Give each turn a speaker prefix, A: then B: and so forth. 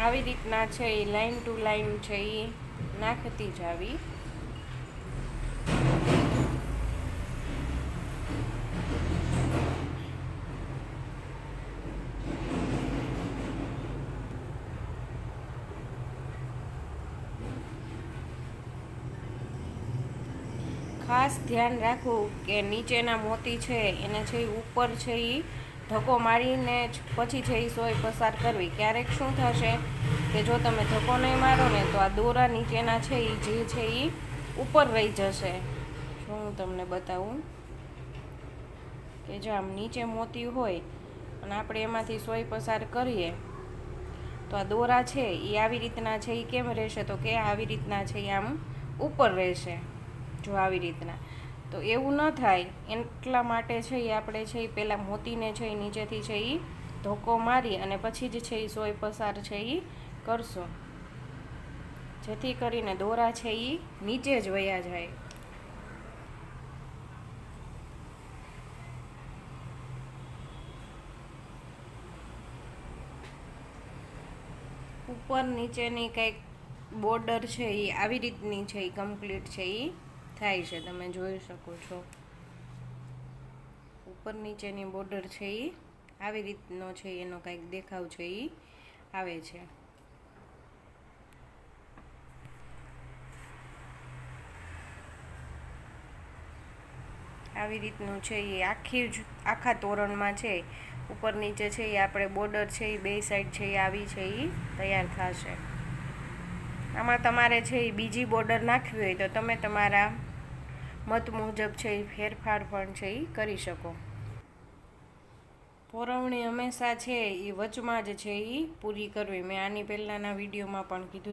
A: આવી રીતના છે એ લાઈન ટુ લાઈન છે એ નાખતી જાવી ખાસ ધ્યાન રાખવું કે નીચેના મોતી છે, એને છે ઉપર છે એ ધક્કો મારીને જ પછી છે એ સોય પસાર કરવી. ક્યારેક શું થશે કે જો તમે ધક્કો નહીં મારો ને તો આ દોરા નીચેના છે એ જે છે એ ઉપર રહી જશે. શું હું તમને બતાવું? કે જો આમ નીચે મોતી હોય અને આપણે એમાંથી સોય પસાર કરીએ, તો આ દોરા છે એ આવી રીતના છે એ કેમ રહેશે? તો કે આવી રીતના છે એ આમ ઉપર રહેશે, જો આવી રીતના. તો એવું ન થાય. એટલા માટે છે એ આપણે છે એ પહેલાં મોતીને છે એ નીચેથી છે એ ધોકો મારી અને પછી જ છે એ સોય પસાર છે એ કરશો. જેથી કરીને દોરા છે એ નીચે જ વયા જાય. ઉપર નીચેની કંઈક બોર્ડર છે એ આવી રીતની છે એ કમ્પ્લીટ છે એ થાય છે, તમે જોઈ શકો છો. ઉપર નીચેની બોર્ડર છે એ આવી રીતનો છે એનો કંઈક દેખાવ છે એ આવે છે. આવી રીતનું છે એ આખી જ, આખા તોરણમાં છે. ઉપર નીચે છે એ આપણે બોર્ડર છે એ બે સાઈડ છે એ આવી છે એ તૈયાર થશે. આમાં તમારે છે એ બીજી બોર્ડર નાખવી હોય તો તમે તમારા મત મુજબ છે એ ફેરફાર પણ છે એ કરી શકો. પોરવણી હંમેશા છે એ વચમાં જ છે એ પૂરી કરવી. મેં આની પહેલાંના વિડીયોમાં પણ કીધું